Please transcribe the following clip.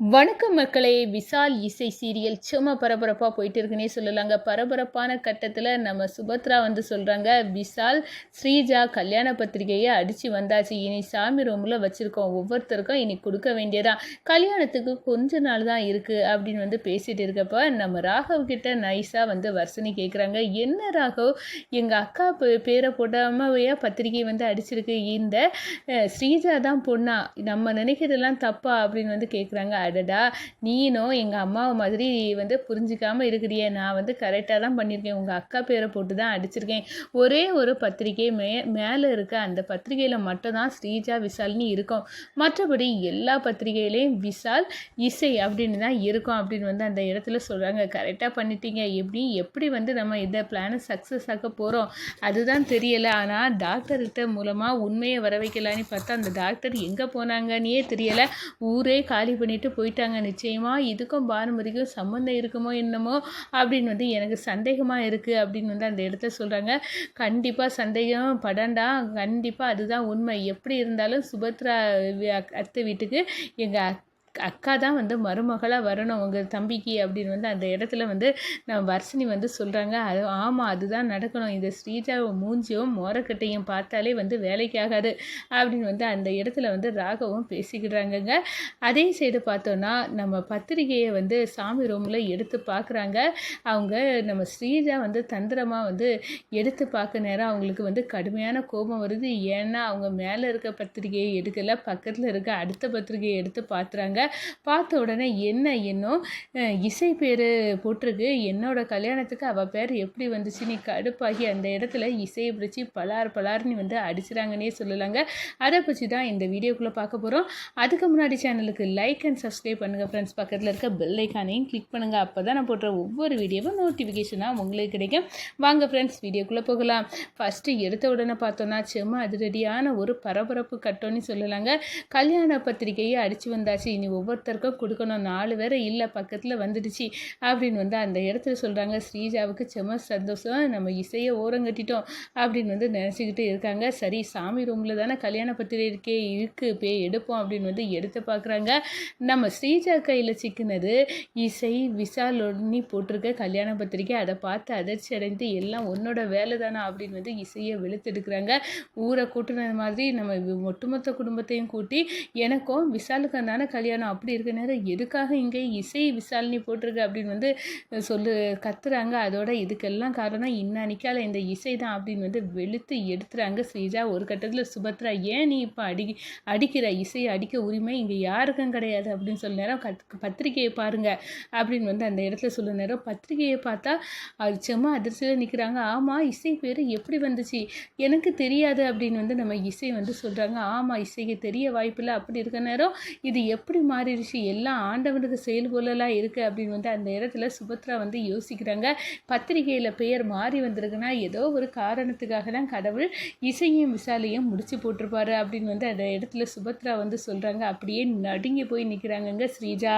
வணக்கம் மக்களே விசால் இசை சீரியல் சும்மா பரபரப்பாக போயிட்டு இருக்குன்னே சொல்லலாங்க. பரபரப்பான கட்டத்தில் நம்ம சுபத்ரா வந்து சொல்கிறாங்க விசால் ஸ்ரீஜா கல்யாண பத்திரிகையை அடித்து வந்தாச்சு. இனி சாமி ரூமில் வச்சுருக்கோம். ஒவ்வொருத்தருக்கும் இனி கொடுக்க வேண்டியதா? கல்யாணத்துக்கு கொஞ்ச நாள் தான் இருக்குது அப்படின்னு வந்து பேசிகிட்டு இருக்கப்ப நம்ம ராகவ் கிட்ட நைஸாக வந்து வர்சனி கேட்குறாங்க என்ன ராகவ்? எங்கள் அக்கா பே பேரை போடாமையா பத்திரிகை வந்து அடிச்சிருக்கு. இந்த ஸ்ரீஜா தான் பொண்ணா. நம்ம நினைக்கிறதெல்லாம் தப்பா? அப்படின்னு வந்து கேட்குறாங்க அடடா நீனும் எங்கள் அம்மாவை மாதிரி வந்து புரிஞ்சிக்காமல் இருக்கிறியே. நான் வந்து கரெக்டாக தான் பண்ணியிருக்கேன். உங்கள் அக்கா பேரை போட்டு தான் அடிச்சிருக்கேன். ஒரே ஒரு பத்திரிகை மே மேலே இருக்க அந்த பத்திரிகையில் மட்டும் தான் ஸ்ரீஜா விசால்னு இருக்கும். மற்றபடி எல்லா பத்திரிகையிலையும் விசால் இசை அப்படின்னு தான் இருக்கும் அப்படின்னு வந்து அந்த இடத்துல சொல்கிறாங்க கரெக்டாக பண்ணிட்டீங்க. எப்படி எப்படி வந்து நம்ம இதை பிளானை சக்ஸஸ் ஆக்க போகிறோம் அதுதான் தெரியலை. ஆனால் டாக்டர்கிட்ட மூலமாக உண்மையை வர வைக்கலான்னு பார்த்தா அந்த டாக்டர் எங்கே போனாங்கன்னே தெரியலை. ஊரே காலி பண்ணிவிட்டு போயிட்டாங்க. நிச்சயமாக இதுக்கும் பானுமதிக்கும் சம்மந்தம் இருக்குமோ என்னமோ அப்படின்னு வந்து எனக்கு சந்தேகமாக இருக்குது அப்படின்னு வந்து அந்த இடத்த சொல்கிறாங்க கண்டிப்பாக சந்தேகம் படண்டா. கண்டிப்பாக அதுதான் உண்மை. எப்படி இருந்தாலும் சுபத்ரா அத்தை வீட்டுக்கு எங்கள் அக்கா தான் வந்து மருமகளாக வரணும் உங்கள் தம்பிக்கு அப்படின்னு வந்து அந்த இடத்துல வந்து நான் வர்ஷினி வந்து சொல்கிறாங்க அது ஆமாம் அதுதான் நடக்கணும். இந்த ஸ்ரீஜாவை மூஞ்சியும் மோரக்கட்டையும் பார்த்தாலே வந்து வேலைக்கு ஆகாது அப்படின்னு வந்து அந்த இடத்துல வந்து ராகவும் பேசிக்கிறாங்கங்க அதே சைடு பார்த்தோன்னா நம்ம பத்திரிகையை வந்து சாமி ரூமில் எடுத்து பார்க்குறாங்க அவங்க நம்ம ஸ்ரீஜா வந்து தந்திரமாக வந்து எடுத்து பார்க்க நேரம் அவங்களுக்கு வந்து கடுமையான கோபம் வருது. ஏன்னா அவங்க மேலே இருக்க பத்திரிகையை எடுக்கல பக்கத்தில் இருக்க அடுத்த பத்திரிகையை எடுத்து பார்த்துறாங்க பார்த்த உடனே என்ன இன்னும் இசை பேர் போட்டிருக்கு. என்னோட கல்யாணத்துக்கு அவள் பேர் எப்படி வந்துச்சு நீ கடுப்பாகி அந்த இடத்துல இசையை பிடிச்சி பலார் பலார்னு வந்து அடிச்சிடாங்கன்னே சொல்லலாங்க. அதை பற்றி தான் இந்த வீடியோக்குள்ளே பார்க்க போகிறோம் அதுக்கு முன்னாடி சேனலுக்கு லைக் அண்ட் சப்ஸ்கிரைப் பண்ணுங்கள் ஃப்ரெண்ட்ஸ் பக்கத்தில் இருக்க பெல் ஐக்கானையும் கிளிக் பண்ணுங்கள் அப்போ தான் நான் போடுற ஒவ்வொரு வீடியோவும் நோட்டிஃபிகேஷனாக உங்களுக்கு கிடைக்கும். வாங்க ஃப்ரெண்ட்ஸ் வீடியோக்குள்ளே போகலாம். ஃபஸ்ட்டு எடுத்த உடனே பார்த்தோன்னா செம்ம அதிரடியான ஒரு பரபரப்பு கட்டோன்னு சொல்லலாங்க. கல்யாண பத்திரிக்கையை அடித்து வந்தாச்சு. இனி ஒவ்வொருத்தருக்கும் கொடுக்கணும். நாலு பேர் இல்லை பக்கத்தில் வந்துடுச்சு அப்படின்னு வந்து அந்த இடத்துல சொல்கிறாங்க ஸ்ரீஜாவுக்கு செம்ம சந்தோஷம். நம்ம இசையை ஓரங்கட்டிட்டோம் அப்படின்னு வந்து நினச்சிக்கிட்டு இருக்காங்க. சரி சாமி ரூமில் தானே கல்யாண பத்திரிக்கை இருக்குது பே எடுப்போம் அப்படின்னு வந்து எடுத்து பார்க்குறாங்க நம்ம ஸ்ரீஜா கையில் சிக்கினது இசை விசால் ஒன்னி போட்டிருக்க கல்யாண பத்திரிக்கை அதை பார்த்து அதிர்ச்சி அடைந்து எல்லாம் உன்னோட வேலை தானே அப்படின்னு வந்து இசையை வெளுத்தெடுக்கிறாங்க. ஊரை கூட்டினது மாதிரி நம்ம ஒட்டுமொத்த குடும்பத்தையும் கூட்டி எனக்கும் விசாலுக்கும் தானே கல்யாணம் அப்படி இருக்க நேரம் எதுக்காக இங்கே இசை விசாலினி போட்டிருக்கு அப்படின்னு வந்து சொல்லு கத்துறாங்க. அதோட இதுக்கெல்லாம் காரணம் இன்னானிக்கால இந்த இசை தான் அப்படின்னு வந்து வெளுத்து எடுத்துறாங்க ஸ்ரீஜா. ஒரு கட்டத்தில் சுபத்ரா ஏன் நீ இப்போ அடி அடிக்கிற? இசையை அடிக்க உரிமை இங்கே யாருக்கும் கிடையாது அப்படின்னு சொல்ல நேரம் கத் பத்திரிகையை பாருங்கள் அப்படின்னு வந்து அந்த இடத்துல சொல்ல நேரம் பத்திரிகையை பார்த்தா அது அதிர்ச்சியில் நிற்கிறாங்க ஆமாம் இசை பேர் எப்படி வந்துச்சு? எனக்கு தெரியாது அப்படின்னு வந்து நம்ம இசை வந்து சொல்கிறாங்க ஆமாம் இசைக்கு தெரிய வாய்ப்பில்லை அப்படி இருக்க நேரம் இது எப்படி மாறிடுச்சு. எல்லாம் ஆண்டவனுக்கு செயல் போலலாம் இருக்குது அப்படின்னு வந்து அந்த இடத்துல சுபத்ரா வந்து யோசிக்கிறாங்க. பத்திரிகையில் பெயர் மாறி வந்திருக்குன்னா ஏதோ ஒரு காரணத்துக்காக தான் கடவுள் இசையும் விசாலையும் முடிச்சு போட்டிருப்பாரு அப்படின்னு வந்து அந்த இடத்துல சுபத்ரா வந்து சொல்கிறாங்க அப்படியே நடுங்கி போய் நிற்கிறாங்கங்க ஸ்ரீஜா.